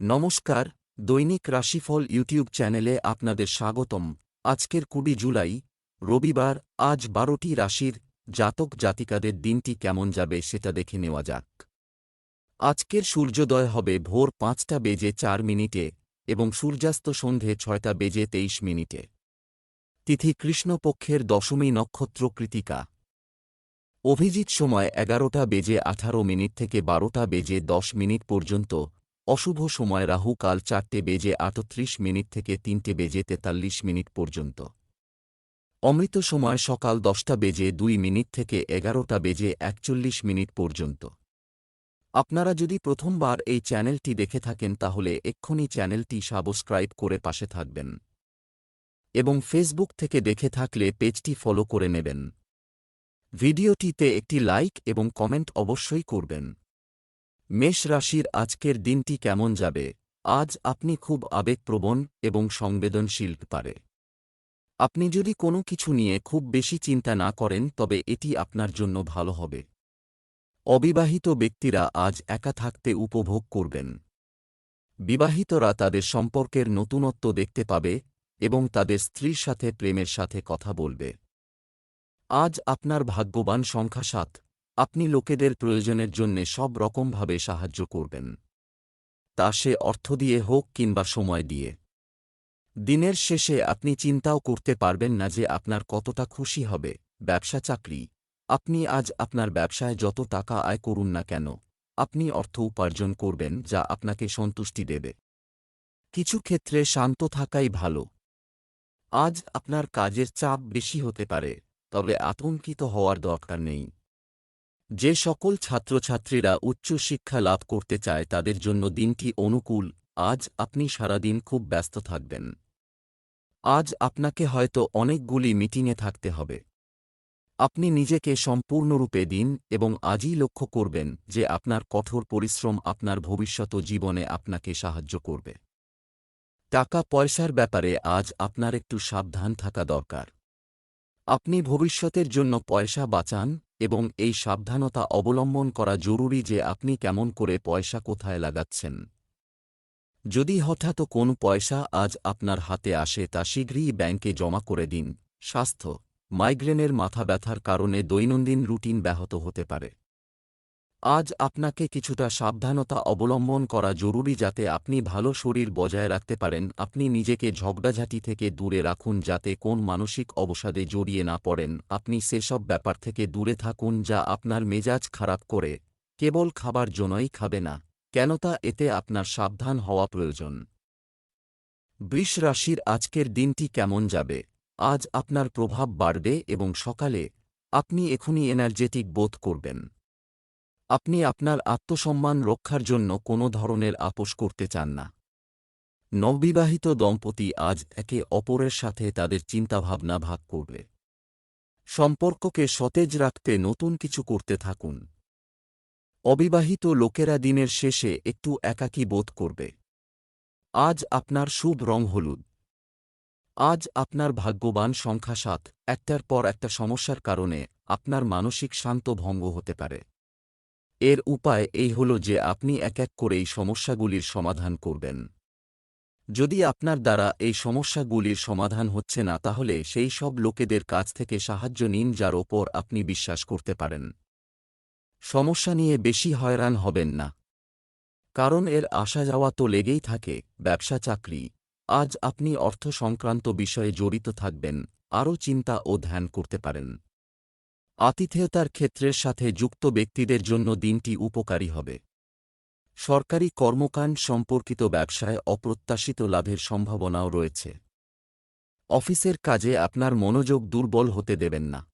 নমস্কার, দৈনিক রাশিফল ইউটিউব চ্যানেলে আপনাদের স্বাগতম। আজকের কুড়ি জুলাই, রবিবার, আজ বারোটি রাশির জাতক জাতিকাদের দিনটি কেমন যাবে সেটা দেখে নেওয়া যাক। আজকের সূর্যোদয় হবে ভোর পাঁচটা বেজে চার মিনিটে এবং সূর্যাস্ত সন্ধে ছয়টা বেজে তেইশ মিনিটে। তিথি কৃষ্ণপক্ষের দশমী নক্ষত্র কৃতিকা। অভিজিৎ সময় এগারোটা বেজে আঠারো মিনিট থেকে বারোটা বেজে দশ মিনিট পর্যন্ত অশুভ সময় রাহু কাল চারটে বেজে আটত্রিশ মিনিট থেকে তিনটে বেজে তেতাল্লিশ মিনিট পর্যন্ত। অমৃত সময় সকাল দশটা বেজে দুই মিনিট থেকে এগারোটা বেজে একচল্লিশ মিনিট পর্যন্ত। আপনারা যদি প্রথমবার এই চ্যানেলটি দেখে থাকেন তাহলে এক্ষুনি চ্যানেলটি সাবস্ক্রাইব করে পাশে থাকবেন। এবং ফেসবুক থেকে দেখে থাকলে পেজটি ফলো করে নেবেন। ভিডিওটিতে একটি লাইক এবং কমেন্ট অবশ্যই করবেন। মেষ রাশির আজকের দিনটি কেমন যাবে? আজ আপনি খুব আবেগপ্রবণ এবং সংবেদনশীল পারে। আপনি যদি কোনো কিছু নিয়ে খুব বেশি চিন্তা না করেন, তবে এটি আপনার জন্য ভালো হবে। অবিবাহিত ব্যক্তিরা আজ একা থাকতে উপভোগ করবেন। বিবাহিতরা তাদের সম্পর্কের নতুনত্ব দেখতে পাবে এবং তাদের স্ত্রীর সাথে, প্রেমের সাথে কথা বলবে। আজ আপনার ভাগ্যবান সংখ্যা সাত। আপনি লোকেদের প্রয়োজনের জন্যে সব রকমভাবে সাহায্য করবেন। তা সে অর্থ দিয়ে হোক কিংবা সময় দিয়ে। দিনের শেষে আপনি চিন্তাও করতে পারবেন না যে আপনার কতটা খুশি হবে। ব্যবসা চাকরি। আপনি আজ আপনার ব্যবসায় যত টাকা আয় করুন না কেন, আপনি অর্থ উপার্জন করবেন যা আপনাকে সন্তুষ্টি দেবে। কিছু ক্ষেত্রে শান্ত থাকাই ভালো। আজ আপনার কাজের চাপ বেশি হতে পারে, তবে আতঙ্কিত হওয়ার দরকার নেই। যে সকল ছাত্রছাত্রীরা উচ্চশিক্ষা লাভ করতে চায় তাদের জন্য দিনটি অনুকূল, আজ আপনি সারাদিন খুব ব্যস্ত থাকবেন। আজ আপনাকে হয়তো অনেকগুলি মিটিংয়ে থাকতে হবে। আপনি নিজেকে সম্পূর্ণরূপে দিন এবং আজই লক্ষ্য করবেন যে আপনার কঠোর পরিশ্রম আপনার ভবিষ্যৎ জীবনে আপনাকে সাহায্য করবে। টাকা পয়সার ব্যাপারে আজ আপনার একটু সাবধান থাকা দরকার। আপনি ভবিষ্যতের জন্য পয়সা বাঁচান এবং এই সাবধানতা অবলম্বন করা জরুরি যে আপনি কেমন করে পয়সা কোথায় লাগাচ্ছেন। যদি হঠাৎ কোন পয়সা আজ আপনার হাতে আসে তা শীঘ্রই ব্যাংকে জমা করে দিন। স্বাস্থ্য, মাইগ্রেনের মাথা ব্যথার কারণে দৈনন্দিন রুটিন ব্যাহত হতে পারে। আজ আপনাকে কিছুটা সাবধানতা অবলম্বন করা জরুরি যাতে আপনি ভালো শরীর বজায় রাখতে পারেন। আপনি নিজেকে ঝগড়াঝাটি থেকে দূরে রাখুন যাতে কোন মানসিক অবসাদে জড়িয়ে না পড়েন। আপনি সেসব ব্যাপার থেকে দূরে থাকুন যা আপনার মেজাজ খারাপ করে। কেবল খাবার জন্যই খাবে না। কেন তা এতে আপনার সাবধান হওয়া প্রয়োজন। বৃষ রাশির আজকের দিনটি কেমন যাবে? আজ আপনার প্রভাব বাড়বে এবং সকালে আপনি এখনই এনার্জেটিক বোধ করবেন। আপনি আপনার আত্মসম্মান রক্ষার জন্য কোনো ধরনের আপোষ করতে চান না। নববিবাহিত দম্পতি আজ একে অপরের সাথে তাদের চিন্তাভাবনা ভাগ করবে। সম্পর্ককে সতেজ রাখতে নতুন কিছু করতে থাকুন। অবিবাহিত লোকেরা দিনের শেষে একটু একাকী বোধ করবে। আজ আপনার শুভ রং হলুদ। আজ আপনার ভাগ্যবান সংখ্যা সাত একটার পর একটা সমস্যার কারণে আপনার মানসিক শান্ত ভঙ্গ হতে পারে। এর উপায় এই হল যে আপনি এক এক করে এই সমস্যাগুলির সমাধান করবেন। যদি আপনার দ্বারা এই সমস্যাগুলির সমাধান হচ্ছে না, তাহলে সেই সব লোকেদের কাছ থেকে সাহায্য নিন যার ওপর আপনি বিশ্বাস করতে পারেন। সমস্যা নিয়ে বেশি হয়রান হবেন না। কারণ এর আসা যাওয়া তো লেগেই থাকে, ব্যবসা চাকরি। আজ আপনি অর্থ সংক্রান্ত বিষয়ে জড়িত থাকবেন, আরও চিন্তা ও ধ্যান করতে পারেন। আতিথেয়তার ক্ষেত্রের সাথে যুক্ত ব্যক্তিদের জন্য দিনটি উপকারী হবে। সরকারি কর্মকাণ্ড সম্পর্কিত ব্যবসায় অপ্রত্যাশিত লাভের সম্ভাবনাও রয়েছে। অফিসের কাজে আপনার মনোযোগ দুর্বল হতে দেবেন না।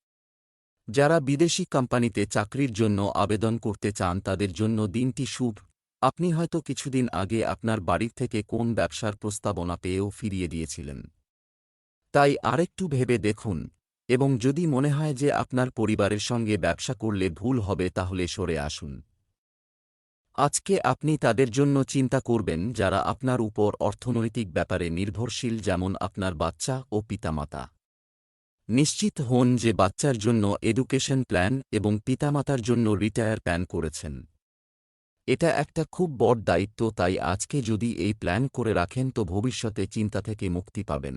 যারা বিদেশি কোম্পানিতে চাকরির জন্য আবেদন করতে চান তাদের জন্য দিনটি শুভ। আপনি হয়তো কিছুদিন আগে আপনার বাড়ির থেকে কোন ব্যবসার প্রস্তাবনা পেয়েও ফিরিয়ে দিয়েছিলেন। তাই আরেকটু ভেবে দেখুন। এবং যদি মনে হয় যে আপনার পরিবারের সঙ্গে ব্যবসা করলে ভুল হবে তাহলে সরে আসুন। আজকে আপনি তাদের জন্য চিন্তা করবেন যারা আপনার উপর অর্থনৈতিক ব্যাপারে নির্ভরশীল যেমন আপনার বাচ্চা ও পিতামাতা। নিশ্চিত হন যে বাচ্চার জন্য এডুকেশন প্ল্যান এবং পিতামাতার জন্য রিটায়ার প্ল্যান করেছেন। এটা একটা খুব বড় দায়িত্ব, তাই আজকে যদি এই প্ল্যান করে রাখেন তো ভবিষ্যতে চিন্তা থেকে মুক্তি পাবেন।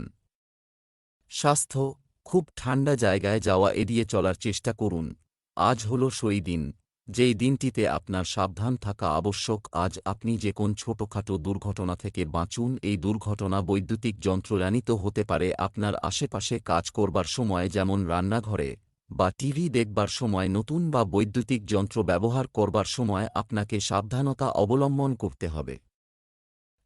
স্বাস্থ্য খুব ঠান্ডা জায়গায় যাওয়া এড়িয়ে চলার চেষ্টা করুন। আজ হল সেই দিন। যেই দিনটিতে আপনার সাবধান থাকা আবশ্যক, আজ আপনি যে কোন ছোটখাটো দুর্ঘটনা থেকে বাঁচুন, এই দুর্ঘটনা বৈদ্যুতিক যন্ত্রজানিত হতে পারে আপনার আশেপাশে কাজ করবার সময় যেমন রান্নাঘরে বা টিভি দেখবার সময়, নতুন বা বৈদ্যুতিক যন্ত্র ব্যবহার করবার সময় আপনাকে সাবধানতা অবলম্বন করতে হবে।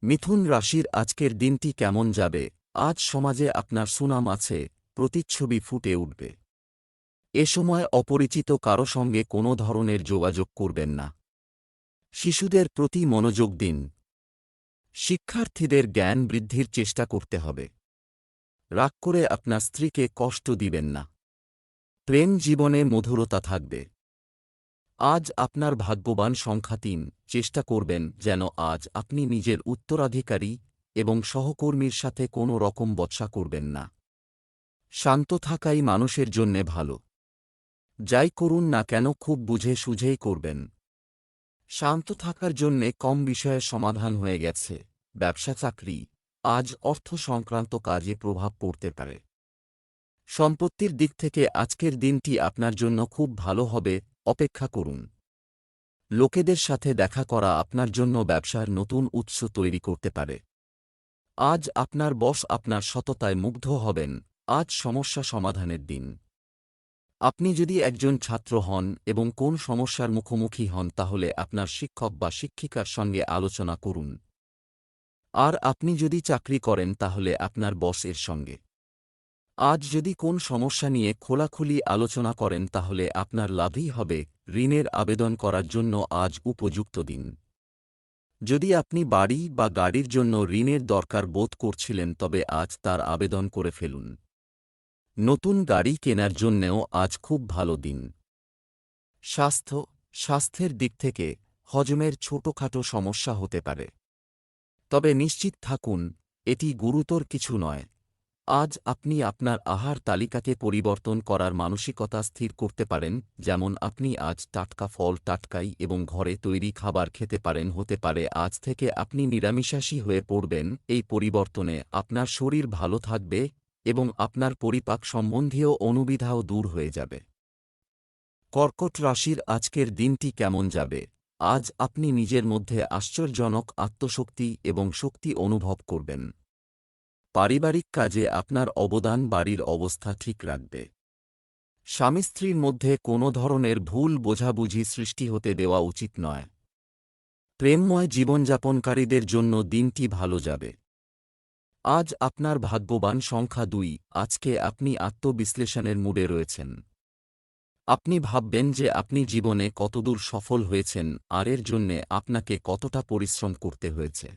মিথুন রাশির আজকের দিনটি কেমন যাবে? আজ সমাজে আপনার সুনাম আছে। প্রতিচ্ছবি ফুটে উঠবে। এ সময় অপরিচিত কারও সঙ্গে কোনো ধরনের যোগাযোগ করবেন না। শিশুদের প্রতি মনোযোগ দিন। শিক্ষার্থীদের জ্ঞান বৃদ্ধির চেষ্টা করতে হবে। রাগ করে আপনার স্ত্রীকে কষ্ট দিবেন না। প্রেম জীবনে মধুরতা থাকবে। আজ আপনার ভাগ্যবান সংখ্যা তিন। চেষ্টা করবেন যেন আজ আপনি নিজের উত্তরাধিকারী এবং সহকর্মীর সাথে কোনো রকম বৎসা করবেন না। শান্ত থাকাই মানুষের জন্যে ভালো। যাই করুন না কেন খুব বুঝে সুঝেই করবেন। শান্ত থাকার জন্যে কম বিষয়ে সমাধান হয়ে গেছে, ব্যবসা চাকরি, আজ অর্থ সংক্রান্ত কাজে প্রভাব পড়তে পারে। সম্পত্তির দিক থেকে আজকের দিনটি আপনার জন্য খুব ভালো হবে, অপেক্ষা করুন। লোকেদের সাথে দেখা করা আপনার জন্য ব্যবসার নতুন উৎস তৈরি করতে পারে। আজ আপনার বস আপনার সততায় মুগ্ধ হবেন আজ সমস্যা সমাধানের দিন। আপনি যদি একজন ছাত্র হন এবং কোন সমস্যার মুখোমুখি হন তাহলে আপনার শিক্ষক বা শিক্ষিকার সঙ্গে আলোচনা করুন। আর আপনি যদি চাকরি করেন তাহলে আপনার বসের সঙ্গে। আজ যদি কোন সমস্যা নিয়ে খোলাখুলি আলোচনা করেন তাহলে আপনার লাভই হবে ঋণের আবেদন করার জন্য আজ উপযুক্ত দিন। যদি আপনি বাড়ি বা গাড়ির জন্য ঋণের দরকার বোধ করছিলেন তবে আজ তার আবেদন করে ফেলুন। নতুন গাড়ি কেনার জন্যেও আজ খুব ভালো দিন। স্বাস্থ্য, স্বাস্থ্যের দিক থেকে হজমের ছোটখাটো সমস্যা হতে পারে। তবে নিশ্চিত থাকুন, এটি গুরুতর কিছু নয়। আজ আপনি আপনার আহার তালিকাকে পরিবর্তন করার মানসিকতা স্থির করতে পারেন, যেমন আপনি আজ টাটকা ফল টাটকাই এবং ঘরে তৈরি খাবার খেতে পারেন, হতে পারে আজ থেকে আপনি নিরামিষাসী হয়ে পড়বেন, এই পরিবর্তনে আপনার শরীর ভালো থাকবে এবং আপনার পরিপাক সম্বন্ধীয় অনুবিধাও দূর হয়ে যাবে। কর্কট রাশির আজকের দিনটি কেমন যাবে? আজ আপনি নিজের মধ্যে আশ্চর্যজনক আত্মশক্তি এবং শক্তি অনুভব করবেন। পারিবারিক কাজে আপনার অবদান বাড়ির অবস্থা ঠিক রাখবে। স্বামী স্ত্রীর মধ্যে কোনো ধরনের ভুল বোঝাবুঝি সৃষ্টি হতে দেওয়া উচিত নয়। প্রেমময় জীবনযাপনকারীদের জন্য দিনটি ভালো যাবে। আজ আপনার ভাগ্যবান সংখ্যা দুই। আজকে আপনি আত্মবিশ্লেষণের মুডে রয়েছেন। আপনি ভাববেন যে আপনি জীবনে কতদূর সফল হয়েছেন, আর এর জন্যে আপনাকে কতটা পরিশ্রম করতে হয়েছে।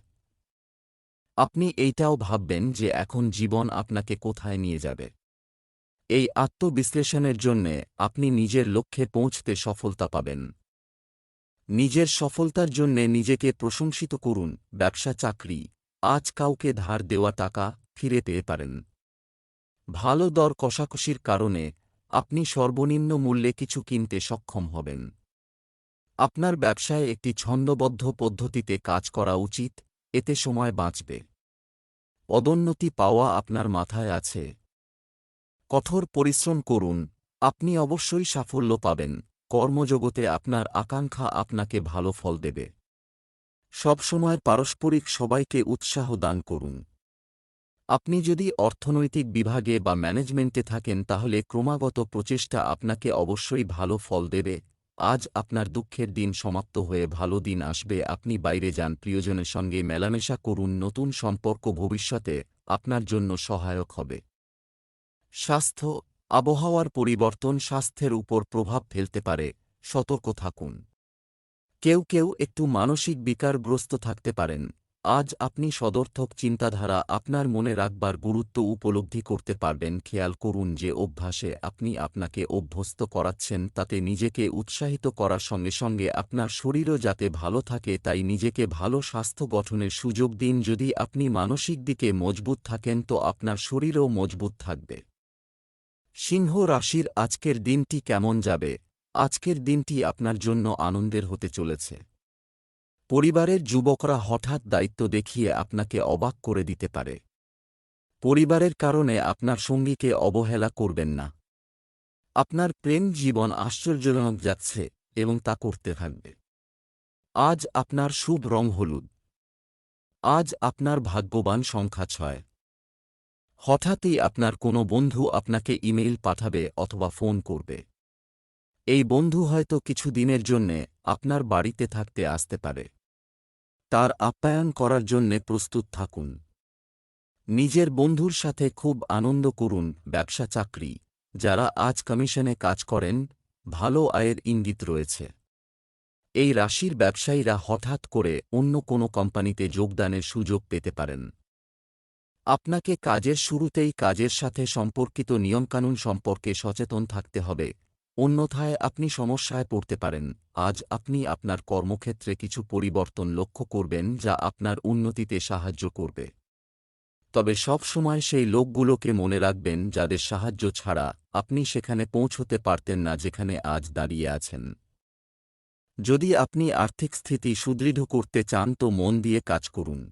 আপনি এইটাও ভাববেন যে এখন জীবন আপনাকে কোথায় নিয়ে যাবে। এই আত্মবিশ্লেষণের জন্যে আপনি নিজের লক্ষ্যে পৌঁছতে সফলতা পাবেন। নিজের সফলতার জন্যে নিজেকে প্রশংসিত করুন, ব্যবসা, চাকরি আজ কাউকে ধার দেওয়া টাকা ফিরে পেয়ে পারেন। ভালো দর কষাকষির কারণে আপনি সর্বনিম্ন মূল্যে কিছু কিনতে সক্ষম হবেন। আপনার ব্যবসায় একটি ছন্দবদ্ধ পদ্ধতিতে কাজ করা উচিত, এতে সময় বাঁচবে। পদোন্নতি পাওয়া আপনার মাথায় আছে। কঠোর পরিশ্রম করুন, আপনি অবশ্যই সাফল্য পাবেন, কর্মজগতে আপনার আকাঙ্ক্ষা আপনাকে ভালো ফল দেবে। সবসময় পারস্পরিক সবাইকে উৎসাহ দান করুন। আপনি যদি অর্থনৈতিক বিভাগে বা ম্যানেজমেন্টে থাকেন, তাহলে ক্রমাগত প্রচেষ্টা আপনাকে অবশ্যই ভালো ফল দেবে। আজ আপনার দুঃখের দিন সমাপ্ত হয়ে ভালো দিন আসবে। আপনি বাইরে যান, প্রিয়জনের সঙ্গে মেলামেশা করুন, নতুন সম্পর্ক ভবিষ্যতে আপনার জন্য সহায়ক হবে। স্বাস্থ্য, আবহাওয়ার পরিবর্তন স্বাস্থ্যের উপর প্রভাব ফেলতে পারে। সতর্ক থাকুন। কেউ কেউ একটু মানসিক বিকারগ্রস্ত থাকতে পারেন। আজ আপনি সদর্থক চিন্তাধারা আপনার মনে রাখবার গুরুত্ব উপলব্ধি করতে পারবেন। খেয়াল করুন যে অভ্যাসে আপনি আপনাকে অভ্যস্ত করাচ্ছেন, তাতে নিজেকে উৎসাহিত করার সঙ্গে সঙ্গে আপনার শরীরও যাতে ভালো থাকে, তাই নিজেকে ভালো স্বাস্থ্য গঠনের সুযোগ দিন। যদি আপনি মানসিক দিকে মজবুত থাকেন, তো আপনার শরীরও মজবুত থাকবে। সিংহ রাশির আজকের দিনটি কেমন যাবে? আজকের দিনটি আপনার জন্য আনন্দের হতে চলেছে। পরিবারের যুবকরা হঠাৎ দায়িত্ব দেখিয়ে আপনাকে অবাক করে দিতে পারে। পরিবারের কারণে আপনার সঙ্গীকে অবহেলা করবেন না। আপনার প্রেম জীবন আশ্চর্যজনক যাচ্ছে এবং তা করতে থাকবে। আজ আপনার শুভ রং হলুদ। আজ আপনার ভাগ্যবান সংখ্যা ছয়। হঠাৎই আপনার কোনো বন্ধু আপনাকে ইমেইল পাঠাবে অথবা ফোন করবে। এই বন্ধু হয়তো কিছু দিনের জন্যে আপনার বাড়িতে থাকতে আসতে পারে। তার আপ্যায়ন করার জন্যে প্রস্তুত থাকুন। নিজের বন্ধুর সাথে খুব আনন্দ করুন ব্যবসা চাকরি, যারা আজ কমিশনে কাজ করেন, ভালো আয়ের ইঙ্গিত রয়েছে। এই রাশির ব্যবসায়ীরা হঠাৎ করে অন্য কোনো কোম্পানিতে যোগদানের সুযোগ পেতে পারেন। আপনাকে কাজের শুরুতেই কাজের সাথে সম্পর্কিত নিয়মকানুন সম্পর্কে সচেতন থাকতে হবে অন্যথায় আপনি সমস্যায় পড়তে পারেন। আজ আপনি আপনার কর্মক্ষেত্রে কিছু পরিবর্তন লক্ষ্য করবেন যা আপনার উন্নতিতে সাহায্য করবে। তবে সব সময় সেই লোকগুলোকে মনে রাখবেন যাদের সাহায্য ছাড়া আপনি সেখানে পৌঁছতে পারতেন না যেখানে আজ দাঁড়িয়ে আছেন। যদি আপনি আর্থিক স্থিতি সুদৃঢ় করতে চান তো মন দিয়ে কাজ করুন।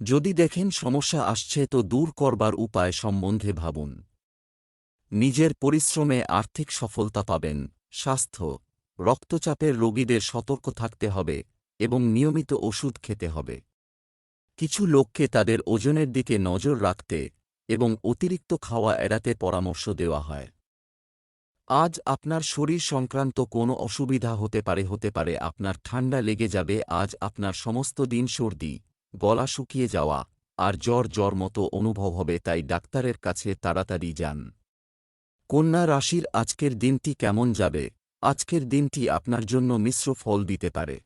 যদি দেখেন সমস্যা আসছে তো দূর করবার উপায় সম্বন্ধে ভাবুন। নিজের পরিশ্রমে আর্থিক সফলতা পাবেন। স্বাস্থ্য, রক্তচাপের রোগীদের সতর্ক থাকতে হবে এবং নিয়মিত ওষুধ খেতে হবে। কিছু লোককে তাদের ওজনের দিকে নজর রাখতে এবং অতিরিক্ত খাওয়া এড়াতে পরামর্শ দেওয়া হয়। আজ আপনার শরীর সংক্রান্ত কোনো অসুবিধা হতে পারে হতে পারে। আপনার ঠান্ডা লেগে যাবে, আজ আপনার সমস্ত দিন সর্দি, গলা শুকিয়ে যাওয়া আর জ্বর জ্বর মতো অনুভব হবে, তাই ডাক্তারের কাছে তাড়াতাড়ি যান। কন্যা রাশির আজকের দিনটি কেমন যাবে? আজকের দিনটি আপনার জন্য মিশ্র ফল দিতে পারে।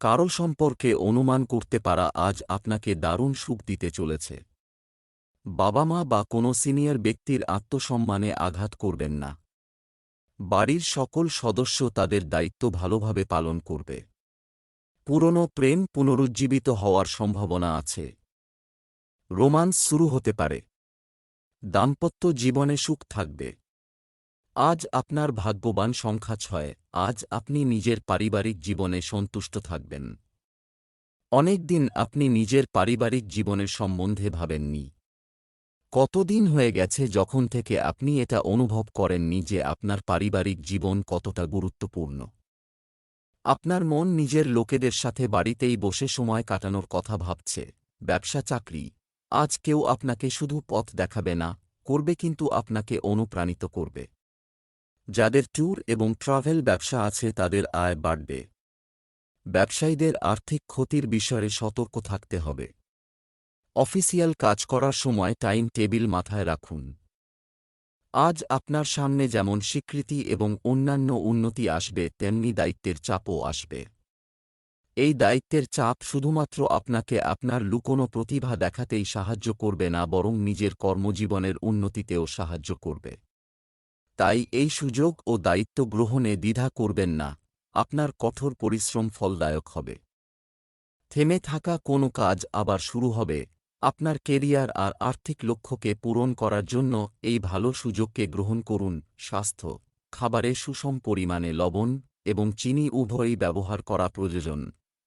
কারও সম্পর্কে অনুমান করতে পারা আজ আপনাকে দারুণ সুখ দিতে চলেছে। বাবা মা বা কোনো সিনিয়র ব্যক্তির আত্মসম্মানে আঘাত করবেন না। বাড়ির সকল সদস্য তাদের দায়িত্ব ভালোভাবে পালন করবে। পুরনো প্রেম পুনরুজ্জীবিত হওয়ার সম্ভাবনা আছে। রোমান্স শুরু হতে পারে। দাম্পত্য জীবনে সুখ থাকবে। আজ আপনার ভাগ্যবান সংখ্যা ছয়, আজ আপনি নিজের পারিবারিক জীবনে সন্তুষ্ট থাকবেন। অনেক দিন আপনি নিজের পারিবারিক জীবনের সম্বন্ধে ভাবেননি। কতদিন হয়ে গেছে যখন থেকে আপনি এটা অনুভব করেননি যে আপনার পারিবারিক জীবন কতটা গুরুত্বপূর্ণ। আপনার মন নিজের লোকেদের সাথে বাড়িতেই বসে সময় কাটানোর কথা ভাবছে, ব্যবসা, চাকরি। আজ কেউ আপনাকে শুধু পথ দেখাবে না, করবে কিন্তু আপনাকে অনুপ্রাণিত করবে। যাদের ট্যুর এবং ট্রাভেল ব্যবসা আছে তাদের আয় বাড়বে। ব্যবসায়ীদের আর্থিক ক্ষতির বিষয়ে সতর্ক থাকতে হবে। অফিসিয়াল কাজ করার সময় টাইম টেবিল মাথায় রাখুন। আজ আপনার সামনে যেমন স্বীকৃতি এবং অন্যান্য উন্নতি আসবে, তেমনি দায়িত্বের চাপও আসবে। এই দায়িত্বের চাপ শুধুমাত্র আপনাকে আপনার লুকোনো প্রতিভা দেখাতেই সাহায্য করবে না, বরং নিজের কর্মজীবনের উন্নতিতেও সাহায্য করবে। তাই এই সুযোগ ও দায়িত্ব গ্রহণে দ্বিধা করবেন না, আপনার কঠোর পরিশ্রম ফলদায়ক হবে। থেমে থাকা কোনো কাজ আবার শুরু হবে, আপনার কেরিয়ার আর আর্থিক লক্ষ্যকে পূরণ করার জন্য এই ভালো সুযোগকে গ্রহণ করুন, স্বাস্থ্য, খাবারে সুষম পরিমাণে লবণ এবং চিনি উভয়ই ব্যবহার করা প্রয়োজন।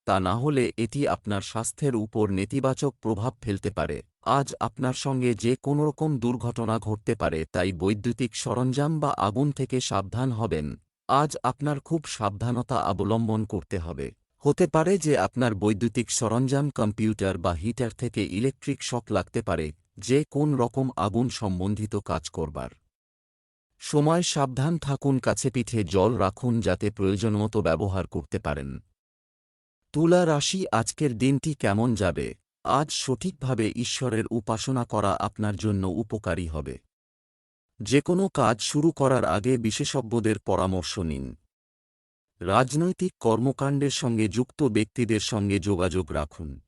তা না হলে এটি আপনার স্বাস্থ্যের উপর নেতিবাচক প্রভাব ফেলতে পারে। আজ আপনার সঙ্গে যে কোনোরকম দুর্ঘটনা ঘটতে পারে তাই বৈদ্যুতিক সরঞ্জাম বা আগুন থেকে সাবধান হবেন। আজ আপনার খুব সাবধানতা অবলম্বন করতে হবে। হতে পারে যে আপনার বৈদ্যুতিক সরঞ্জাম, কম্পিউটার বা হিটার থেকে ইলেকট্রিক শক লাগতে পারে, যে কোন রকম আগুন সম্বন্ধিত কাজ করবার। সময় সাবধান থাকুন, কাছে পিঠে জল রাখুন যাতে প্রয়োজনমতো ব্যবহার করতে পারেন। তুলা রাশি আজকের দিনটি কেমন যাবে? আজ সঠিকভাবে ঈশ্বরের উপাসনা করা আপনার জন্য উপকারী হবে। যে কোনো কাজ শুরু করার আগে বিশেষজ্ঞদের পরামর্শ নিন। রাজনৈতিক কর্মকাণ্ডের সঙ্গে যুক্ত ব্যক্তিদের সঙ্গে যোগাযোগ রাখুন।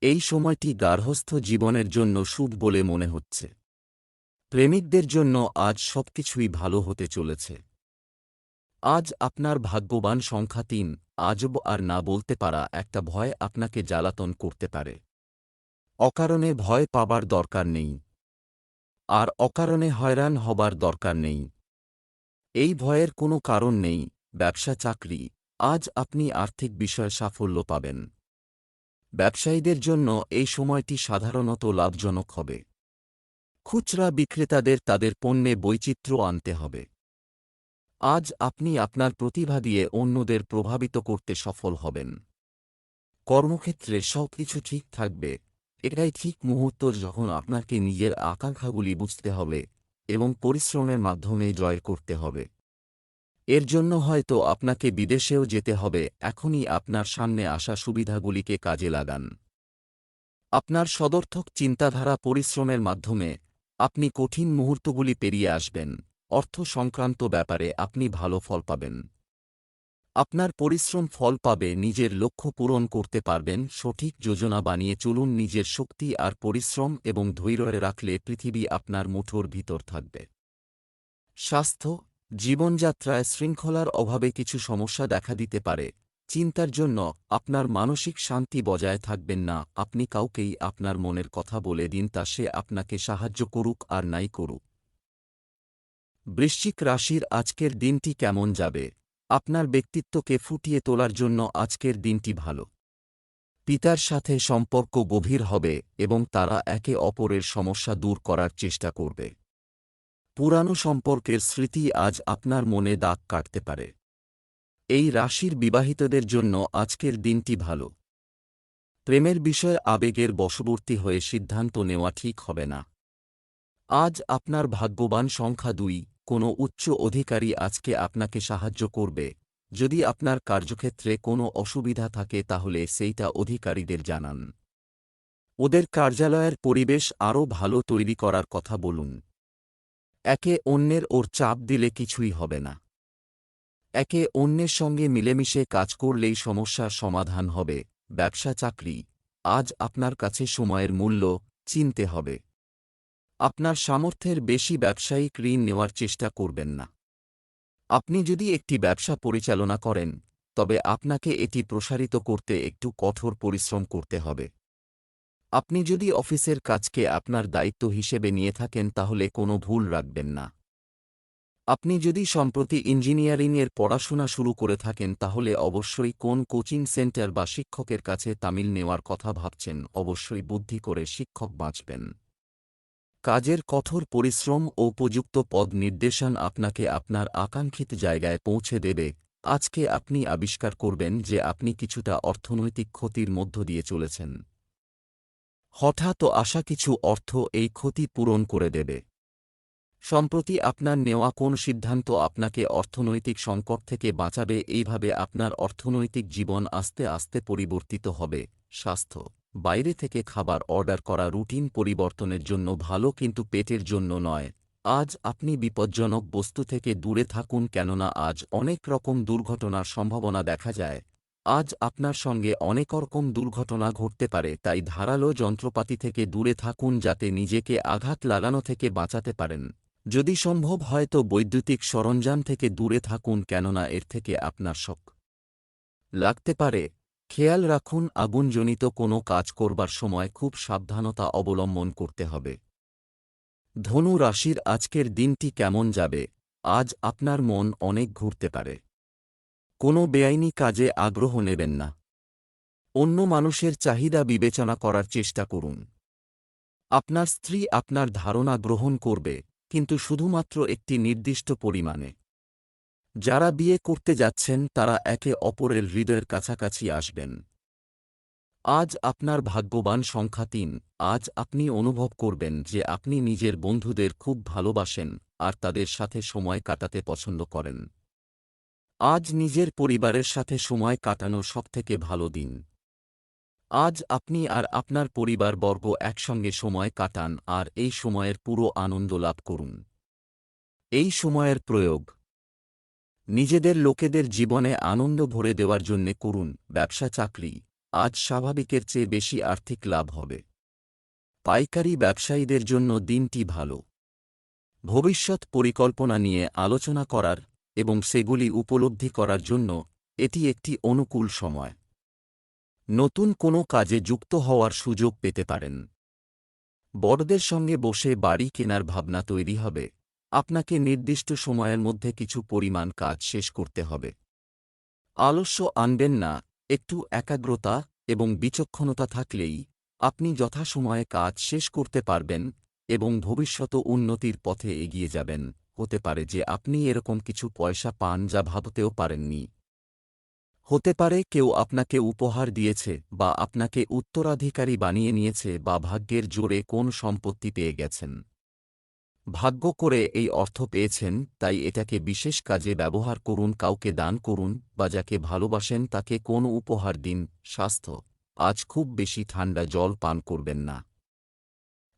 এই সময়টি গার্হস্থ জীবনের জন্য শুভ বলে মনে হচ্ছে। প্রেমিকদের জন্য আজ সবকিছুই ভালো হতে চলেছে। আজ আপনার ভাগ্যবান সংখ্যা তিন, আজব আর না বলতে পারা একটা ভয় আপনাকে জ্বালাতন করতে পারে। অকারণে ভয় পাবার দরকার নেই। আর অকারণে হয়রান হবার দরকার নেই। এই ভয়ের কোনো কারণ নেই, ব্যবসা চাকরি, আজ আপনি আর্থিক বিষয়ে সাফল্য পাবেন। ব্যবসায়ীদের জন্য এই সময়টি সাধারণত লাভজনক হবে। খুচরা বিক্রেতাদের তাদের পণ্যে বৈচিত্র্য আনতে হবে। আজ আপনি আপনার প্রতিভা দিয়ে অন্যদের প্রভাবিত করতে সফল হবেন। কর্মক্ষেত্রে সবকিছু ঠিক থাকবে। এটাই ঠিক মুহূর্ত যখন আপনাকে নিজের আকাঙ্ক্ষাগুলি বুঝতে হবে এবং পরিশ্রমের মাধ্যমে জয় করতে হবে। এর জন্য হয়তো আপনাকে বিদেশেও যেতে হবে, এখনই আপনার সামনে আসা সুবিধাগুলিকে কাজে লাগান। আপনার সদর্থক চিন্তাধারা পরিশ্রমের মাধ্যমে আপনি কঠিন মুহূর্তগুলি পেরিয়ে আসবেন। অর্থ সংক্রান্ত ব্যাপারে আপনি ভালো ফল পাবেন। আপনার পরিশ্রম ফল পাবে, নিজের লক্ষ্য পূরণ করতে পারবেন, সঠিক যোজনা বানিয়ে চলুন, নিজের শক্তি আর পরিশ্রম এবং ধৈর্য রাখলে পৃথিবী আপনার মুঠোর ভিতর থাকবে। স্বাস্থ্য, জীবনযাত্রায় শৃঙ্খলার অভাবে কিছু সমস্যা দেখা দিতে পারে। চিন্তার জন্য আপনার মানসিক শান্তি বজায় থাকবেন না, আপনি কাউকেই আপনার মনের কথা বলে দিন তা সে আপনাকে সাহায্য করুক আর নাই করুক। বৃশ্চিক রাশির আজকের দিনটি কেমন যাবে? আপনার ব্যক্তিত্বকে ফুটিয়ে তোলার জন্য আজকের দিনটি ভালো। পিতার সাথে সম্পর্ক গভীর হবে এবং তারা একে অপরের সমস্যা দূর করার চেষ্টা করবে। পুরানো সম্পর্কের স্মৃতি আজ আপনার মনে দাগ কাটতে পারে। এই রাশির বিবাহিতদের জন্য আজকের দিনটি ভালো। প্রেমের বিষয়ে আবেগের বশবর্তী হয়ে সিদ্ধান্ত নেওয়া ঠিক হবে না। আজ আপনার ভাগ্যবান সংখ্যা দুই। কোনো উচ্চ অধিকারী আজকে আপনাকে সাহায্য করবে। যদি আপনার কার্যক্ষেত্রে কোনো অসুবিধা থাকে তাহলে সেইটা অধিকারীদের জানান। ওদের কার্যালয়ের পরিবেশ আরও ভালো তৈরি করার কথা বলুন। একে অন্যের ওর চাপ দিলে কিছুই হবে না। একে অন্যের সঙ্গে মিলেমিশে কাজ করলেই সমস্যার সমাধান হবে। ব্যবসা চাকরি আজ আপনার কাছে সময়ের মূল্য চিনতে হবে। আপনার সামর্থ্যের বেশি ব্যবসায়িক ঋণ নেওয়ার চেষ্টা করবেন না। আপনি যদি একটি ব্যবসা পরিচালনা করেন, তবে আপনাকে এটি প্রসারিত করতে একটু কঠোর পরিশ্রম করতে হবে। আপনি যদি অফিসের কাজকে আপনার দায়িত্ব হিসেবে নিয়ে থাকেন, তাহলে কোনো ভুল রাখবেন না। আপনি যদি সম্প্রতি ইঞ্জিনিয়ারিংয়ের পড়াশোনা শুরু করে থাকেন, তাহলে অবশ্যই কোন কোচিং সেন্টার বা শিক্ষকের কাছে তামিল নেওয়ার কথা ভাবছেন, অবশ্যই বুদ্ধি করে শিক্ষক বাঁচবেন। কাজের কঠোর পরিশ্রম ও উপযুক্ত পদ নির্দেশন আপনাকে আপনার আকাঙ্ক্ষিত জায়গায় পৌঁছে দেবে। আজকে আপনি আবিষ্কার করবেন যে আপনি কিছুটা অর্থনৈতিক ক্ষতির মধ্য দিয়ে চলেছেন। হঠাৎ আসা কিছু অর্থ এই ক্ষতি পূরণ করে দেবে। সম্প্রতি আপনার নেওয়া কোন সিদ্ধান্ত আপনাকে অর্থনৈতিক সংকট থেকে বাঁচাবে, এইভাবে আপনার অর্থনৈতিক জীবন আস্তে আস্তে পরিবর্তিত হবে। স্বাস্থ্য বাইরে থেকে খাবার অর্ডার করা রুটিন পরিবর্তনের জন্য ভালো কিন্তু পেটের জন্য নয়। আজ আপনি বিপজ্জনক বস্তু থেকে দূরে থাকুন কেননা আজ অনেক রকম দুর্ঘটনার সম্ভাবনা দেখা যায়। আজ আপনার সঙ্গে অনেক রকম দুর্ঘটনা ঘটতে পারে, তাই ধারালো যন্ত্রপাতি থেকে দূরে থাকুন যাতে নিজেকে আঘাত লাগানো থেকে বাঁচাতে পারেন। যদি সম্ভব হয় তো বৈদ্যুতিক সরঞ্জাম থেকে দূরে থাকুন কেননা এর থেকে আপনার শখ লাগতে পারে। খেয়াল রাখুন, আগুনজনিত কোনো কাজ করবার সময় খুব সাবধানতা অবলম্বন করতে হবে। ধনু রাশির আজকের দিনটি কেমন যাবে? আজ আপনার মন অনেক ঘুরতে পারে। কোনো বেআইনি কাজে আগ্রহ নেবেন না। অন্য মানুষের চাহিদা বিবেচনা করার চেষ্টা করুন। আপনার স্ত্রী আপনার ধারণা গ্রহণ করবে, কিন্তু শুধুমাত্র একটি নির্দিষ্ট পরিমাণে। যারা বিয়ে করতে যাচ্ছেন, তারা একে অপরের হৃদয়ের কাছাকাছি আসবেন। আজ আপনার ভাগ্যবান সংখ্যা তিন। আজ আপনি অনুভব করবেন যে আপনি নিজের বন্ধুদের খুব ভালোবাসেন আর তাদের সাথে সময় কাটাতে পছন্দ করেন। আজ নিজের পরিবারের সাথে সময় কাটানো সবথেকে ভালো দিন। আজ আপনি আর আপনার পরিবারবর্গ একসঙ্গে সময় কাটান আর এই সময়ের পুরো আনন্দ লাভ করুন। এই সময়ের প্রয়োগ নিজেদের লোকেদের জীবনে আনন্দ ভরে দেওয়ার জন্যে করুন, ব্যবসা চাকরি। আজ স্বাভাবিকের চেয়ে বেশি আর্থিক লাভ হবে। পাইকারি ব্যবসায়ীদের জন্য দিনটি ভালো। ভবিষ্যৎ পরিকল্পনা নিয়ে আলোচনা করার এবং সেগুলি উপলব্ধি করার জন্য এটি একটি অনুকূল সময়। নতুন কোনো কাজে যুক্ত হওয়ার সুযোগ পেতে পারেন। বড়দের সঙ্গে বসে বাড়ি কেনার ভাবনা তৈরি হবে। আপনাকে নির্দিষ্ট সময়ের মধ্যে কিছু পরিমাণ কাজ শেষ করতে হবে। আলস্য আনবেন না, একটু একাগ্রতা এবং বিচক্ষণতা থাকলেই আপনি যথাসময়ে কাজ শেষ করতে পারবেন এবং ভবিষ্যত উন্নতির পথে এগিয়ে যাবেন। হতে পারে যে আপনি এরকম কিছু পয়সা পান যা ভাবতেও পারেননি। হতে পারে কেউ আপনাকে উপহার দিয়েছে বা আপনাকে উত্তরাধিকারী বানিয়ে নিয়েছে বা ভাগ্যের জোরে কোন সম্পত্তি পেয়ে গেছেন। ভাগ্য করে এই অর্থ পেয়েছেন, তাই এটাকে বিশেষ কাজে ব্যবহার করুন, কাউকে দান করুন, বা যাকে ভালোবাসেন তাকে কোন উপহার দিন, স্বাস্থ্য। আজ খুব বেশি ঠান্ডা জল পান করবেন না।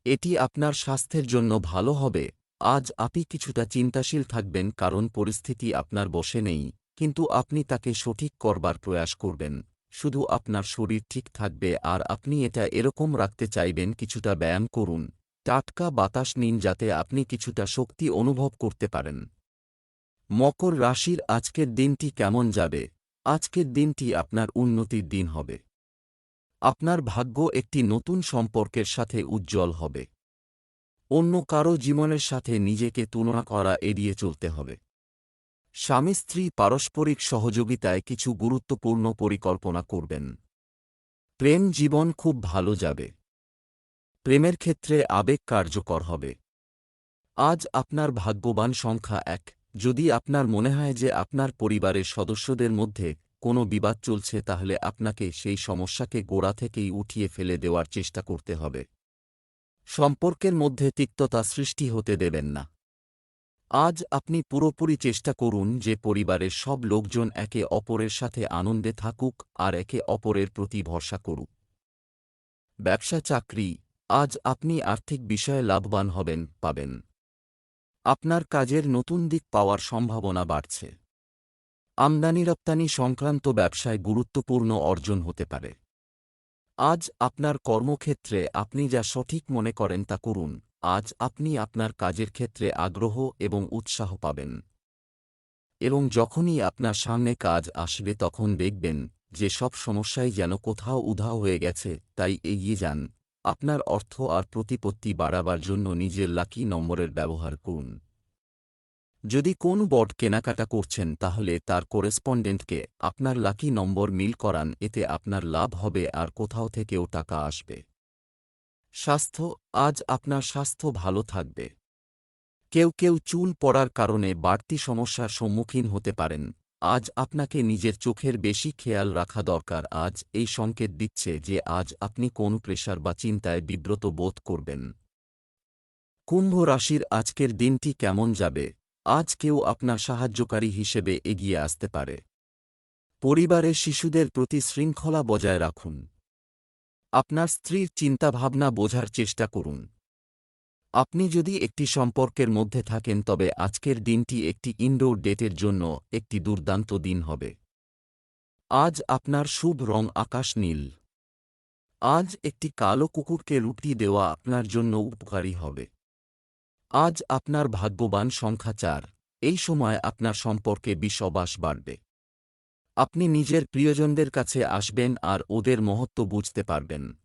এটি আপনার স্বাস্থ্যের জন্য ভালো হবে। আজ আপনি কিছুটা চিন্তাশীল থাকবেন, কারণ পরিস্থিতি আপনার বসে নেই, কিন্তু আপনি তাকে সঠিক করবার প্রয়াস করবেন। শুধু আপনার শরীর ঠিক থাকবে, আর আপনি এটা এরকম রাখতে চাইবেন, কিছুটা ব্যায়াম করুন। টাটকা বাতাস নিন যাতে আপনি কিছুটা শক্তি অনুভব করতে পারেন। মকর রাশির আজকের দিনটি কেমন যাবে? আজকের দিনটি আপনার উন্নতির দিন হবে। আপনার ভাগ্য একটি নতুন সম্পর্কের সাথে উজ্জ্বল হবে। অন্য কারও জীবনের সাথে নিজেকে তুলনা করা এড়িয়ে চলতে হবে। স্বামী স্ত্রী পারস্পরিক সহযোগিতায় কিছু গুরুত্বপূর্ণ পরিকল্পনা করবেন। প্রেম জীবন খুব ভালো যাবে। প্রেমের ক্ষেত্রে আবেগ কার্যকর হবে। আজ আপনার ভাগ্যবান সংখ্যা এক। যদি আপনার মনে হয় যে আপনার পরিবারের সদস্যদের মধ্যে কোনো বিবাদ চলছে, তাহলে আপনাকে সেই সমস্যাকে গোড়া থেকেই উঠিয়ে ফেলে দেওয়ার চেষ্টা করতে হবে। সম্পর্কের মধ্যে তিক্ততা সৃষ্টি হতে দেবেন না। আজ আপনি পুরোপুরি চেষ্টা করুন যে পরিবারের সব লোকজন একে অপরের সাথে আনন্দে থাকুক আর একে অপরের প্রতি ভরসা করুক। ব্যবসা চাকরি আজ আপনি আর্থিক বিষয়ে লাভবান হবেন, পাবেন। আপনার কাজের নতুন দিক পাওয়ার সম্ভাবনা বাড়ছে। আমদানি রপ্তানি সংক্রান্ত ব্যবসায় গুরুত্বপূর্ণ অর্জন হতে পারে। আজ আপনার কর্মক্ষেত্রে আপনি যা সঠিক মনে করেন তা করুন। আজ আপনি আপনার কাজের ক্ষেত্রে আগ্রহ এবং উৎসাহ পাবেন। এবং যখনই আপনার সামনে কাজ আসবে তখন দেখবেন যে সব সমস্যাই যেন কোথাও উধাও হয়ে গেছে, তাই এগিয়ে যান। আপনার অর্থ আর প্রতিপত্তি বাড়াবার জন্য নিজের লাকি নম্বরের ব্যবহার করুন। যদি কোন বট কেনাকাটা করছেন, তাহলে তার কোরেসপন্ডেন্টকে আপনার লাকি নম্বর মিল করান, এতে আপনার লাভ হবে আর কোথাও থেকেও টাকা আসবে। স্বাস্থ্য, আজ আপনার স্বাস্থ্য ভালো থাকবে। কেউ কেউ চুল পড়ার কারণে বাড়তি সমস্যার সম্মুখীন হতে পারেন। আজ আপনাকে নিজের চোখের বেশি খেয়াল রাখা দরকার। আজ এই সংকেত দিচ্ছে যে আজ আপনি কোন প্রেশার বা চিন্তায় বিব্রত বোধ করবেন। কুম্ভ রাশির আজকের দিনটি কেমন যাবে? আজ কেউ আপনার সাহায্যকারী হিসেবে এগিয়ে আসতে পারে। পরিবারের শিশুদের প্রতি শৃঙ্খলা বজায় রাখুন। আপনার স্ত্রীর চিন্তাভাবনা বোঝার চেষ্টা করুন। আপনি যদি একটি সম্পর্কের মধ্যে থাকেন, তবে আজকের দিনটি একটি ইনডোর ডেটের জন্য একটি দুর্দান্ত দিন হবে। আজ আপনার শুভ রং আকাশ নীল। আজ একটি কালো কুকুরকে রুটি দেওয়া আপনার জন্য উপকারী হবে। আজ আপনার ভাগ্যবান সংখ্যা চার। এই সময় আপনার সম্পর্কে বিশ্ববাস বাড়বে। আপনি নিজের প্রিয়জনদের কাছে আসবেন আর ওদের মহত্ব বুঝতে পারবেন।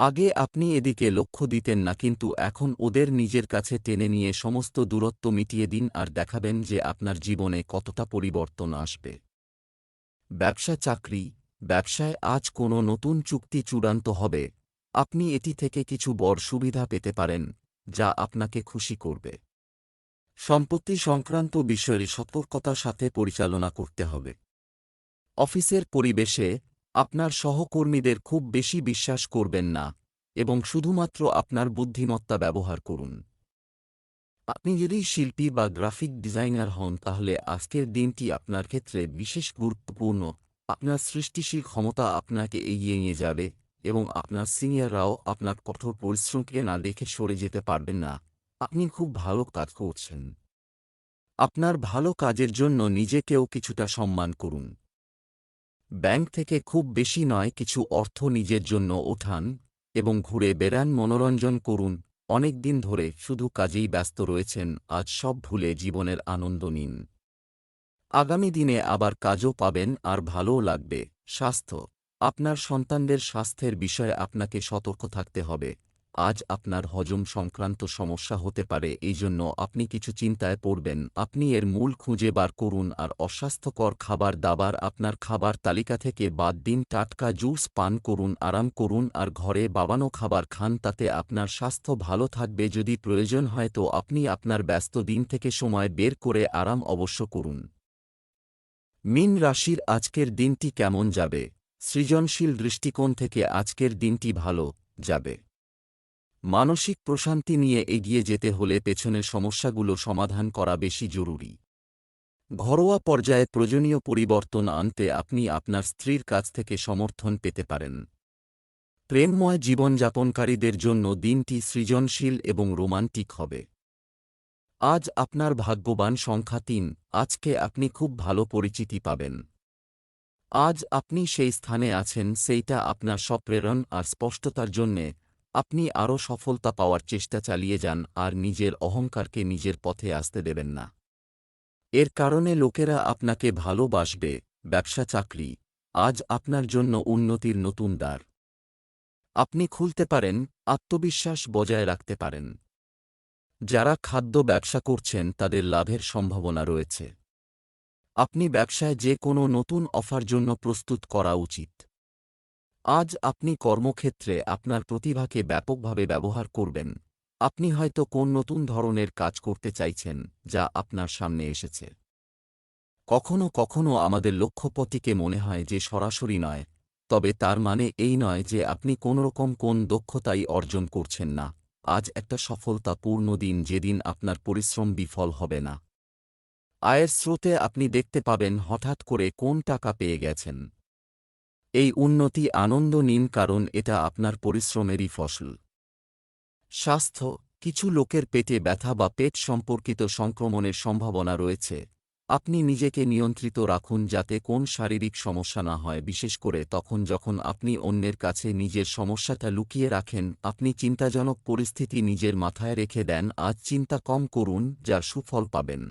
আগে আপনি এদিকে লক্ষ্য দিতেন না, কিন্তু এখন ওদের নিজের কাছে টেনে নিয়ে সমস্ত দূরত্ব মিটিয়ে দিন আর দেখাবেন যে আপনার জীবনে কতটা পরিবর্তন আসবে। ব্যবসা চাকরি, ব্যবসায় আজ কোনো নতুন চুক্তি চূড়ান্ত হবে। আপনি এটি থেকে কিছু বড় সুবিধা পেতে পারেন, যা আপনাকে খুশি করবে। সম্পত্তি সংক্রান্ত বিষয়ে সতর্কতার সাথে পরিচালনা করতে হবে। অফিসের পরিবেশে আপনার সহকর্মীদের খুব বেশি বিশ্বাস করবেন না এবং শুধুমাত্র আপনার বুদ্ধিমত্তা ব্যবহার করুন। আপনি যদি শিল্পী বা গ্রাফিক ডিজাইনার হন, তাহলে আজকের দিনটি আপনার ক্ষেত্রে বিশেষ গুরুত্বপূর্ণ। আপনার সৃষ্টিশীল ক্ষমতা আপনাকে এগিয়ে নিয়ে যাবে এবং আপনার সিনিয়ররাও আপনার কঠোর পরিশ্রমকে না দেখে সরে যেতে পারবেন না। আপনি খুব ভালো কাজ করছেন। আপনার ভালো কাজের জন্য নিজেকেও কিছুটা সম্মান করুন। ব্যাংক থেকে খুব বেশি নয়, কিছু অর্থ নিজের জন্য ওঠান এবং ঘুরে বেড়ান, মনোরঞ্জন করুন। অনেক দিন ধরে শুধু কাজেই ব্যস্ত রয়েছেন, আজ সব ভুলে জীবনের আনন্দ নিন। আগামী দিনে আবার কাজও পাবেন আর ভালোও লাগবে। স্বাস্থ্য, আপনার সন্তানদের স্বাস্থ্যের বিষয়ে আপনাকে সতর্ক থাকতে হবে। আজ আপনার হজম সংক্রান্ত সমস্যা হতে পারে, এই জন্য আপনি কিছু চিন্তায় পড়বেন। আপনি এর মূল খুঁজে বার করুন আর অস্বাস্থ্যকর খাবার দাবার আপনার খাবার তালিকা থেকে বাদ দিন। টাটকা জুস পান করুন, আরাম করুন আর ঘরে বাবানো খাবার খান, তাতে আপনার স্বাস্থ্য ভালো থাকবে। যদি প্রয়োজন হয় তো আপনি আপনার ব্যস্ত দিন থেকে সময় বের করে আরাম অবশ্য করুন। মিন রাশির আজকের দিনটি কেমন যাবে? সৃজনশীল দৃষ্টিকোণ থেকে আজকের দিনটি ভালো যাবে। মানসিক প্রশান্তি নিয়ে এগিয়ে যেতে হলে পেছনের সমস্যাগুলো সমাধান করা বেশি জরুরি। ঘরোয়া পর্যায়ে প্রয়োজনীয় পরিবর্তন আনতে আপনি আপনার স্ত্রীর কাছ থেকে সমর্থন পেতে পারেন। প্রেমময় জীবনযাপনকারীদের জন্য দিনটি সৃজনশীল এবং রোমান্টিক হবে। আজ আপনার ভাগ্যবান সংখ্যা তিন, আজকে আপনি খুব ভালো পরিচিতি পাবেন। আজ আপনি সেই স্থানে আছেন, সেইটা আপনার স্বপ্রেরণ আর স্পষ্টতার জন্যে আপনি আরও সফলতা পাওয়ার চেষ্টা চালিয়ে যান আর নিজের অহংকারকে নিজের পথে আসতে দেবেন না। এর কারণে লোকেরা আপনাকে ভালোবাসবে, ব্যবসা, চাকরি। আজ আপনার জন্য উন্নতির নতুন দ্বার। আপনি খুলতে পারেন, আত্মবিশ্বাস বজায় রাখতে পারেন। যারা খাদ্য ব্যবসা করছেন, তাদের লাভের সম্ভাবনা রয়েছে। আপনি ব্যবসায় যে কোনো নতুন অফার জন্য প্রস্তুত করা উচিত। আজ আপনি কর্মক্ষেত্রে আপনার প্রতিভাকে ব্যাপকভাবে ব্যবহার করবেন। আপনি হয়তো কোন নতুন ধরনের কাজ করতে চাইছেন, যা আপনার সামনে এসেছে। কখনো কখনো আমাদের লক্ষ্যপতিকে মনে হয় যে সরাসরি নয়, তবে তার মানে এই নয় যে আপনি কোনোরকম কোন দক্ষতাই অর্জন করছেন না। আজ একটা সফলতাপূর্ণ দিন যেদিন আপনার পরিশ্রম বিফল হবে না। আয়ের স্রোতে আপনি দেখতে পাবেন হঠাৎ করে কোন টাকা পেয়ে গেছেন। এই উন্নতি আনন্দ নিন কারণ এটা আপনার পরিশ্রমেরই ফসল। স্বাস্থ্য, কিছু লোকের পেটে ব্যথা বা পেট সম্পর্কিত সংক্রমণের সম্ভাবনা রয়েছে। আপনি নিজেকে নিয়ন্ত্রিত রাখুন যাতে কোন শারীরিক সমস্যা না হয়, বিশেষ করে তখন যখন আপনি অন্যের কাছে নিজের সমস্যাটা লুকিয়ে রাখেন, আপনি চিন্তাজনক পরিস্থিতি নিজের মাথায় রেখে দেন আজ চিন্তা কম করুন যার সুফল পাবেন।